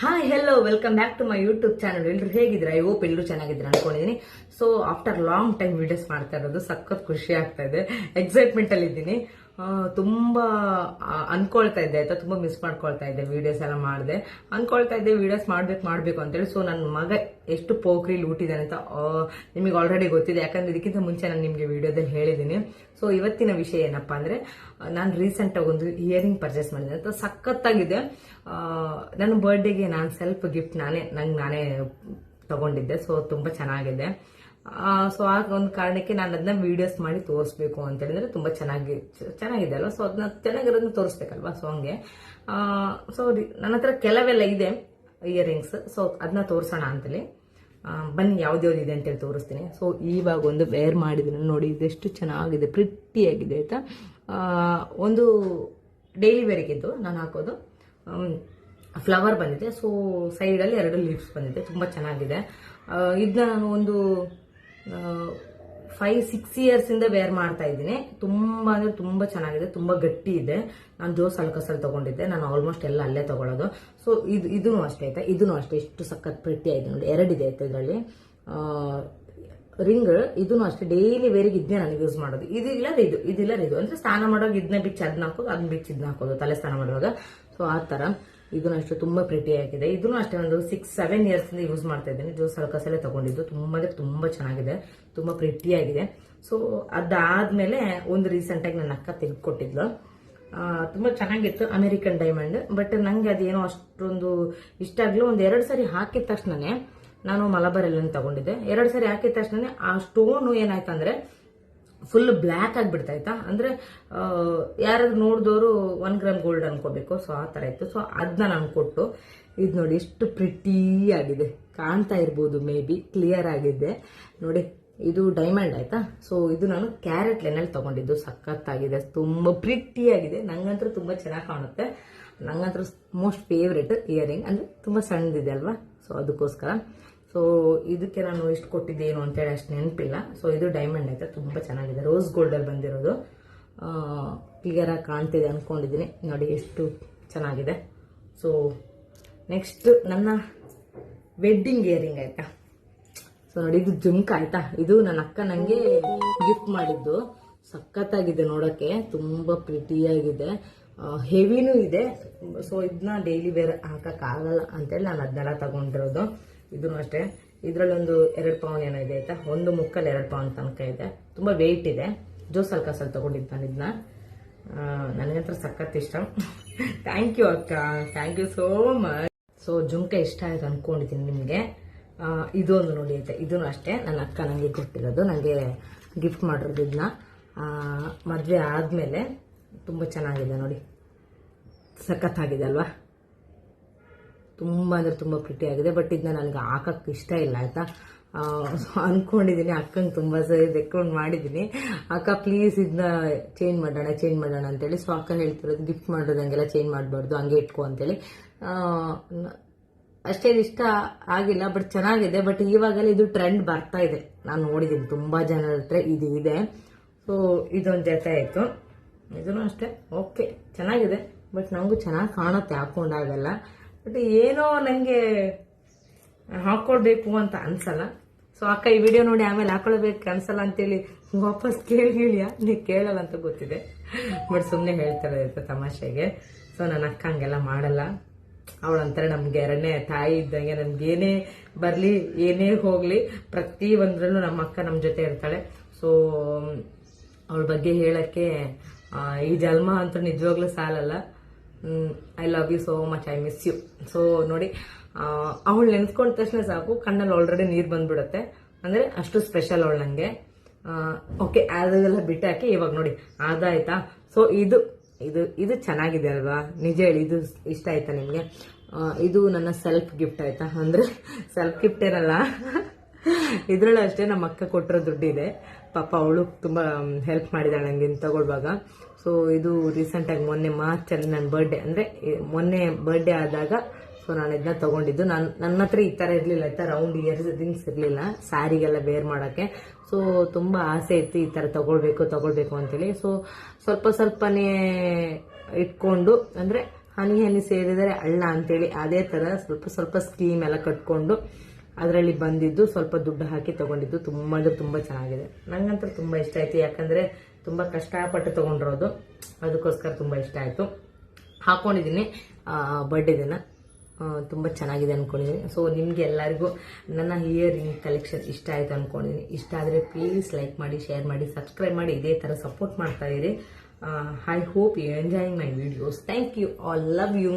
Hi hello welcome back to my YouTube channel ಎಲ್ಲರೂ ಹೇಗಿದ್ರ I hope ಎಲ್ಲರೂ ಚೆನ್ನಾಗಿದ್ರೆ ಅನ್ಕೊಂಡಿದ್ದೀನಿ. So after long time videos ಮಾಡ್ತಾ ಇರೋದು ಸಖತ್ ಖುಷಿ ಆಗ್ತಾ ಇದೆ. ಎಕ್ಸೈಟ್ಮೆಂಟ್ ಅಲ್ಲಿ ಇದ್ದೀನಿ ತುಂಬಾ ಅನ್ಕೊಳ್ತಾ ಇದ್ದೆ, ಆಯ್ತಾ? ತುಂಬಾ ಮಿಸ್ ಮಾಡ್ಕೊಳ್ತಾ ಇದ್ದೆ ವಿಡಿಯೋಸ್ ಎಲ್ಲ ಮಾಡಿದೆ. ಅನ್ಕೊಳ್ತಾ ಇದ್ದೆ ವಿಡಿಯೋಸ್ ಮಾಡ್ಬೇಕು ಮಾಡ್ಬೇಕು ಅಂತೇಳಿ. ಸೊ ನನ್ನ ಮಗ ಎಷ್ಟು ಪೋಖ್ರಿ ಲೂಟಿದ್ದಾನೆ ಅಂತ ನಿಮಗೆ ಆಲ್ರೆಡಿ ಗೊತ್ತಿದೆ. ಯಾಕಂದ್ರೆ ಇದಕ್ಕಿಂತ ಮುಂಚೆ ನಾನು ನಿಮಗೆ ವಿಡಿಯೋದಲ್ಲಿ ಹೇಳಿದ್ದೀನಿ ಸೊ ಇವತ್ತಿನ ವಿಷಯ ಏನಪ್ಪಾ ಅಂದ್ರೆ, ನಾನು ರೀಸೆಂಟ್ ಆಗಿ ಒಂದು ಇಯರಿಂಗ್ ಪರ್ಚೇಸ್ ಮಾಡಿದೆ ಅಂತ ಸಖತ್ತಾಗಿದೆ. ನನ್ನ ಬರ್ಡೇಗೆ ನಾನು ಸೆಲ್ಫ್ ಗಿಫ್ಟ್ ನಾನೇ, ನಂಗೆ ನಾನೇ ತಗೊಂಡಿದ್ದೆ. ಸೊ ತುಂಬಾ ಚೆನ್ನಾಗಿದೆ. ಸೊ ಆ ಒಂದು ಕಾರಣಕ್ಕೆ ನಾನು ಅದನ್ನ ವಿಡಿಯೋಸ್ ಮಾಡಿ ತೋರಿಸ್ಬೇಕು ಅಂತ ಹೇಳಿದ್ರೆ ತುಂಬಾ ಚೆನ್ನಾಗಿ, ಚೆನ್ನಾಗಿದೆ ಅಲ್ವಾ? ಸೊ ಅದನ್ನ ಚೆನ್ನಾಗಿರೋದನ್ನ ತೋರಿಸ್ಬೇಕಲ್ವಾ? ಸೊ ಹಂಗೆ. ಸೊ ನನ್ನ ಹತ್ರ ಕೆಲವೆಲ್ಲ ಇದೆ ಇಯರಿಂಗ್ಸ್ ಸೊ ಅದನ್ನ ತೋರಿಸೋಣ ಅಂತೇಳಿ. ಬನ್ನಿ ಯಾವ್ದ್ಯಾವ್ದು ಇದೆ ಅಂತೇಳಿ ತೋರಿಸ್ತೀನಿ. ಸೊ ಇವಾಗ ಒಂದು ವೇರ್ ಮಾಡಿದ್ದೀನಿ ನೋಡಿ, ಇದೆಷ್ಟು ಚೆನ್ನಾಗಿದೆ ಪ್ರಿಟ್ಟಿಯಾಗಿದೆ ಆಯ್ತಾ? ಒಂದು ಡೈಲಿ ವೇರಿಗಿದ್ದು ನಾನು ಹಾಕೋದು. ಫ್ಲವರ್ ಬಂದಿದೆ. ಸೊ ಸೈಡಲ್ಲಿ ಎರಡು ಲೀವ್ಸ್ ಬಂದಿದೆ. ತುಂಬ ಚೆನ್ನಾಗಿದೆ. ಇದನ್ನ ನಾನು ಒಂದು ಫೈವ್ ಸಿಕ್ಸ್ ಇಯರ್ಸಿಂದ ವೇರ್ ಮಾಡ್ತಾ ಇದ್ದೀನಿ. ತುಂಬ ಅಂದರೆ ತುಂಬ ಚೆನ್ನಾಗಿದೆ, ತುಂಬ ಗಟ್ಟಿ ಇದೆ. ನಾನು ಜೋಸ್ ಅಲ್ಕಸಲ್ಲಿ ತಗೊಂಡಿದ್ದೆ. ನಾನು ಆಲ್ಮೋಸ್ಟ್ ಎಲ್ಲ ಅಲ್ಲೇ ತಗೊಳ್ಳೋದು ಸೊ ಇದು ಇದೂ ಅಷ್ಟೇ ಆಯ್ತಾ? ಇದೂ ಅಷ್ಟೇ ಎಷ್ಟು ಸಖತ್ ಪ್ರಿಟಿ ಆಯ್ತು ನೋಡಿ. ಎರಡಿದೆ ಆಯ್ತು ಇದರಲ್ಲಿ? ರಿಂಗ್ ಇದೂ ಅಷ್ಟೇ. ಡೈಲಿ ವೇರಿಗೆ ಇದನ್ನೇ ನಾನು ಯೂಸ್ ಮಾಡೋದು. ಇದಿಲ್ಲ ಇದು ಇದಿಲ್ಲ ಇದು. ಅಂದ್ರೆ ಸ್ನಾನ ಮಾಡೋವಾಗ ಇದನ್ನ ಬಿಚ್ಚಿ ಅದನ್ನ ಹಾಕೋದು ಅದನ್ನ ಬಿಚ್ಚಿ ಇದನ್ನ ಹಾಕೋದು, ತಲೆ ಸ್ನಾನ ಮಾಡುವಾಗ. ಸೊ ಆ ತರ ಇದನ್ನು ಅಷ್ಟೇ ತುಂಬಾ ಪ್ರಿಟಿ ಆಗಿದೆ. ಇದನ್ನು ಅಷ್ಟೇ ಒಂದು ಸಿಕ್ಸ್ ಸೆವೆನ್ ಇಯರ್ಸ್ ಇಂದ ಯೂಸ್ ಮಾಡ್ತಾ ಇದ್ದೀನಿ. ಜೋಸ್ ಹಳಕಸಲ್ಲೇ ತಗೊಂಡಿದ್ದು. ತುಂಬಾ ಅಂದರೆ ತುಂಬಾ ಚೆನ್ನಾಗಿದೆ. ತುಂಬಾ ಪ್ರಿಟಿ ಆಗಿದೆ. ಸೊ ಅದಾದ್ಮೇಲೆ ಒಂದು ರೀಸೆಂಟ್ ಆಗಿ ನನ್ನ ಅಕ್ಕ ತೆಗೆದುಕೊಟ್ಟಿದ್ಲು ತುಂಬ ಚೆನ್ನಾಗಿತ್ತು ಅಮೆರಿಕನ್ ಡೈಮಂಡ್ ಬಟ್ ನನಗೆ ಅದೇನೋ ಅಷ್ಟೊಂದು ಇಷ್ಟ ಆಗಲೂ ಒಂದು ಎರಡು ಸಾರಿ ಹಾಕಿದ ತಕ್ಷಣನೇ ನಾನು ಮಲಬಾರಲ್ಲಿ ತಗೊಂಡಿದ್ದೆ. ಎರಡು ಸಾರಿ ಹಾಕಿದ ತಕ್ಷಣ ಆ ಸ್ಟೋನು ಏನಾಯ್ತಂದ್ರೆ ಫುಲ್ ಬ್ಲ್ಯಾಕ್ ಆಗಿಬಿಡ್ತಾ ಆಯ್ತಾ ಅಂದ್ರೆ ಯಾರಾದ್ರೂ ನೋಡಿದವರು ಒನ್ ಗ್ರಾಮ್ ಗೋಲ್ಡ್ ಅನ್ಕೋಬೇಕು. ಸೊ ಆ ತರ ಇತ್ತು. ಸೊ ಅದನ್ನ ನಾನು ಕೊಟ್ಟು, ಇದು ನೋಡಿ ಎಷ್ಟು ಪ್ರಿಟಿ ಆಗಿದೆ. ಕಾಣ್ತಾ ಇರ್ಬೋದು ಮೇ ಬಿ ಕ್ಲಿಯರ್ ಆಗಿದೆ ನೋಡಿ, ಇದು ಡೈಮಂಡ್ ಆಯ್ತಾ? ಸೊ ಇದು ನಾನು ಕ್ಯಾರೆಟ್ ಲೆನಲ್ಲಿ ತಗೊಂಡಿದ್ದು. ಸಖತ್ತಾಗಿದೆ. ತುಂಬಾ ಪ್ರಿಟಿ ಆಗಿದೆ. ನಂಗಂತೂ ತುಂಬಾ ಚೆನ್ನಾಗಿ ಕಾಣುತ್ತೆ. ನಂಗಂತೂ ಮೋಸ್ಟ್ ಫೇವ್ರೆಟ್ ಇಯರಿಂಗ್ ಅಂದರೆ, ತುಂಬಾ ಸಣ್ಣದಿದೆ ಅಲ್ವಾ? ಸೊ ಅದಕ್ಕೋಸ್ಕರ. ಸೊ ಇದಕ್ಕೆ ನಾನು ಇಷ್ಟು ಕೊಟ್ಟಿದ್ದೇನು ಅಂತೇಳಿ ಅಷ್ಟು ನೆನಪಿಲ್ಲ. ಸೊ ಇದು ಡೈಮಂಡ್ ಆಯ್ತಾ ತುಂಬ ಚೆನ್ನಾಗಿದೆ. ರೋಸ್ ಗೋಲ್ಡಲ್ಲಿ ಬಂದಿರೋದು. ಕ್ಲಿಯರ್ ಆಗಿ ಕಾಣ್ತಿದೆ ಅಂದ್ಕೊಂಡಿದ್ದೀನಿ ನೋಡಿ, ಎಷ್ಟು ಚೆನ್ನಾಗಿದೆ. ಸೊ ನೆಕ್ಸ್ಟ್ ನನ್ನ ವೆಡ್ಡಿಂಗ್ ಇಯರಿಂಗ್ ಆಯಿತಾ? ಸೊ ನೋಡಿ, ಇದು ಜುಮ್ಕ ಆಯಿತಾ? ಇದು ನನ್ನ ಅಕ್ಕ ನನಗೆ ಗಿಫ್ಟ್ ಮಾಡಿದ್ದು. ಸಖತ್ತಾಗಿದೆ ನೋಡಕ್ಕೆ. ತುಂಬಾ ಪ್ರಿಟಿಯಾಗಿದೆ ಹೆವಿನೂ ಇದೆ. ಸೊ ಇದನ್ನ ಡೈಲಿ ವೇರ್ ಹಾಕೋಕ್ಕಾಗಲ್ಲ ಅಂತೇಳಿ ನಾನು ಅದನ್ನೆಲ್ಲ ತಗೊಂಡಿರೋದು. ಇದನ್ನು ಅಷ್ಟೇ. ಇದರಲ್ಲೊಂದು ಎರಡು ಪೌನ್ ಏನೋ ಇದೆ ಆಯ್ತಾ? ಒಂದು ಮುಕ್ಕಲ್ಲಿ ಎರಡು ಪೌನ್ ತನಕ ಇದೆ. ತುಂಬ ವೆಯ್ಟ್ ಇದೆ. ಜೋಸ್ ಕಾಸಲ್ಲಿ ತಗೊಂಡಿದ್ದು ನಾನು ಇದನ್ನ ನನಗಂತ್ರ ಸಖತ್ ಇಷ್ಟ. ಥ್ಯಾಂಕ್ ಯು ಅಕ್ಕ. Thank you so much so jhumka ಇಷ್ಟ ಆಯ್ತು ಅನ್ಕೊಂಡಿದ್ದೀನಿ ನಿಮಗೆ. ಇದೊಂದು ನೋಡಿ ಆಯ್ತಾ? ಇದೂ ಅಷ್ಟೇ. ನನ್ನ ಅಕ್ಕ ನನಗೆ ಕೊಟ್ಟಿರೋದು. ನನಗೆ ಗಿಫ್ಟ್ ಮಾಡಿರೋದು ಇದನ್ನ ಮದುವೆ ಆದಮೇಲೆ ತುಂಬ ಚೆನ್ನಾಗಿದೆ ನೋಡಿ. ಸಖತ್ತಾಗಿದೆ ಅಲ್ವಾ? ತುಂಬ ಅಂದರೆ ತುಂಬ ಪ್ರಿಟಿ ಆಗಿದೆ. ಬಟ್ ಇದನ್ನ ನನಗೆ ಹಾಕಕ್ಕೆ ಇಷ್ಟ ಇಲ್ಲ, ಆಯಿತಾ? ಅಂದ್ಕೊಂಡಿದ್ದೀನಿ ಅಕ್ಕಂಗೆ ತುಂಬ ಸರಿ ರೆಕಮೆಂಡ್ ಮಾಡಿದ್ದೀನಿ ಅಕ್ಕ ಪ್ಲೀಸ್ ಇದನ್ನ ಚೇಂಜ್ ಮಾಡೋಣ ಚೇಂಜ್ ಮಾಡೋಣ ಅಂತೇಳಿ. ಸೊ ಅಕ್ಕ ಹೇಳ್ತಿರೋದು ಗಿಫ್ಟ್ ಮಾಡೋದು ಹಂಗೆಲ್ಲ ಚೇಂಜ್ ಮಾಡಬಾರ್ದು, ಹಂಗೆ ಇಟ್ಕೊ ಅಂತೇಳಿ. ಅಷ್ಟೇನು ಇಷ್ಟ ಆಗಿಲ್ಲ ಬಟ್ ಚೆನ್ನಾಗಿದೆ. ಬಟ್ ಇವಾಗಲೇ ಇದು ಟ್ರೆಂಡ್ ಬರ್ತಾ ಇದೆ. ನಾನು ನೋಡಿದ್ದೀನಿ ತುಂಬ ಜನರ ಹತ್ರ ಇದು ಇದೆ. ಸೊ ಇದೊಂದು ಜೊತೆ ಆಯ್ತು. ಇದನ್ನು ಅಷ್ಟೇ. ಓಕೆ ಚೆನ್ನಾಗಿದೆ. ಬಟ್ ನಮಗೂ ಚೆನ್ನಾಗಿ ಕಾಣುತ್ತೆ ಹಾಕೊಂಡಾಗಲ್ಲ ಬಟ್ ಏನೋ ನನಗೆ ಹಾಕೊಳ್ಬೇಕು ಅಂತ ಅನ್ಸಲ್ಲ. ಸೊ ಅಕ್ಕ ಈ ವಿಡಿಯೋ ನೋಡಿ ಆಮೇಲೆ ಹಾಕೊಳ್ಬೇಕು ಅನ್ಸಲ್ಲ ಅಂತೇಳಿ ವಾಪಸ್ ಕೇಳಿಯ ನೀ ಕೇಳಲ್ಲ ಅಂತ ಗೊತ್ತಿದೆ. ಬಟ್ ಸುಮ್ಮನೆ ಹೇಳ್ತಾರೆ ಆಯ್ತಾ ತಮಾಷೆಗೆ. ಸೊ ನನ್ನ ಅಕ್ಕ ಹಂಗೆಲ್ಲ ಮಾಡಲ್ಲ. ಅವಳಂತಾರೆ ನಮ್ಗೆ ಎರಡನೇ ತಾಯಿ ಇದ್ದಂಗೆ ನಮ್ಗೆ ಏನೇ ಬರ್ಲಿ, ಏನೇ ಹೋಗಲಿ, ಪ್ರತಿ ಒಂದ್ರಲ್ಲೂ ನಮ್ಮ ಅಕ್ಕ ನಮ್ಮ ಜೊತೆ ಇರ್ತಾಳೆ. ಸೊ ಅವಳ ಬಗ್ಗೆ ಹೇಳಕ್ಕೆ ಈ ಜನ್ಮ ಅಂತೂ ನಿಜವಾಗ್ಲೂ ಸಾಲಲ್ಲ. I love you so much I miss you so ನೋಡಿ ಅವಳು ನೆನೆಸ್ಕೊಂಡ ತಕ್ಷಣ ಸಾಕು, ಕಣ್ಣಲ್ಲಿ ಆಲ್ರೆಡಿ ನೀರು ಬಂದ್ಬಿಡುತ್ತೆ. ಅಂದ್ರೆ ಅಷ್ಟು ಸ್ಪೆಷಲ್ ಅವಳು ನನಗೆ ಓಕೆ ಅದೆಲ್ಲ ಬಿಟ್ಟಾಕಿ ಇವಾಗ ನೋಡಿ ಅದಾಯ್ತಾ ಸೊ ಇದು ಇದು ಇದು ಚೆನ್ನಾಗಿದೆ ಅಲ್ವಾ? ನಿಜ ಹೇಳಿ, ಇದು ಇಷ್ಟ ಆಯ್ತಾ ನಿಮಗೆ? ಇದು ನನ್ನ ಸೆಲ್ಫ್ ಗಿಫ್ಟ್ ಆಯ್ತಾ? ಅಂದ್ರೆ ಸೆಲ್ಫ್ ಗಿಫ್ಟ್ ಏನಲ್ಲ? ಇದರಲ್ಲೂ ಅಷ್ಟೇ ನಮ್ಮ ಅಕ್ಕ ಕೊಟ್ಟಿರೋ ದುಡ್ಡಿದೆ. ಪಾಪ ಅವಳು ತುಂಬಾ ಹೆಲ್ಪ್ ಮಾಡಿದಾಳೆ ನಂಗೆ ಇದ್ ತಗೊಳ್ಳುವಾಗ. ಸೊ ಇದು ರೀಸೆಂಟ್ ಆಗಿ ಮೊನ್ನೆ ಮಾರ್ಚ್ ಅಲ್ಲಿ ನನ್ನ ಬರ್ಡೇ ಅಂದ್ರೆ ಮೊನ್ನೆ ಬರ್ಡೇ ಆದಾಗ ಸೊ ನಾನು ಇದನ್ನ ತಗೊಂಡಿದ್ದು. ನಾನು ನನ್ನ ಹತ್ರ ಈ ತರ ಇರ್ಲಿಲ್ಲ ಆಯ್ತಾ ರೌಂಡ್ ಇಯರ್ಸ್ ರಿಂಗ್ಸ್ ಇರಲಿಲ್ಲ ಸ್ಯಾರಿಗೆಲ್ಲ ಬೇರ್ ಮಾಡೋಕ್ಕೆ. ಸೊ ತುಂಬ ಆಸೆ ಇತ್ತು ಈ ತರ ತಗೊಳ್ಬೇಕು ತಗೊಳ್ಬೇಕು ಅಂತೇಳಿ. ಸೊ ಸ್ವಲ್ಪ ಸ್ವಲ್ಪನೇ ಇಟ್ಕೊಂಡು, ಅಂದ್ರೆ ಹನಿ ಹನಿ ಸೇರಿದರೆ ಅಳ್ಳ ಅಂತೇಳಿ, ಅದೇ ಥರ ಸ್ವಲ್ಪ ಸ್ವಲ್ಪ ಸ್ಕೀಮ್ ಎಲ್ಲ ಕಟ್ಕೊಂಡು ಅದರಲ್ಲಿ ಬಂದಿದ್ದು ಸ್ವಲ್ಪ ದುಡ್ಡು ಹಾಕಿ ತಗೊಂಡಿದ್ದು ತುಂಬ ಅಂದ್ರೆ ತುಂಬ ಚೆನ್ನಾಗಿದೆ. ನಂಗಂತೂ ತುಂಬ ಇಷ್ಟ ಆಯ್ತು. ಯಾಕಂದರೆ ತುಂಬ ಕಷ್ಟಪಟ್ಟು ತಗೊಂಡಿರೋದು. ಅದಕ್ಕೋಸ್ಕರ ತುಂಬ ಇಷ್ಟ ಆಯಿತು. ಹಾಕೊಂಡಿದ್ದೀನಿ. ಬರ್ಡೇ ದಿನ. ತುಂಬ ಚೆನ್ನಾಗಿದೆ ಅಂದ್ಕೊಂಡಿದ್ದೀನಿ ಸೊ ನಿಮಗೆ ಎಲ್ಲರಿಗೂ ನನ್ನ ಇಯರಿಂಗ್ ಕಲೆಕ್ಷನ್ ಇಷ್ಟ ಆಯಿತು ಅಂದ್ಕೊಂಡಿದ್ದೀನಿ ಇಷ್ಟ ಆದರೆ ಪ್ಲೀಸ್ ಲೈಕ್ ಮಾಡಿ ಶೇರ್ ಮಾಡಿ ಸಬ್ಸ್ಕ್ರೈಬ್ ಮಾಡಿ. ಇದೇ ಥರ ಸಪೋರ್ಟ್ ಮಾಡ್ತಾ I hope you enjoying my videos thank you all love you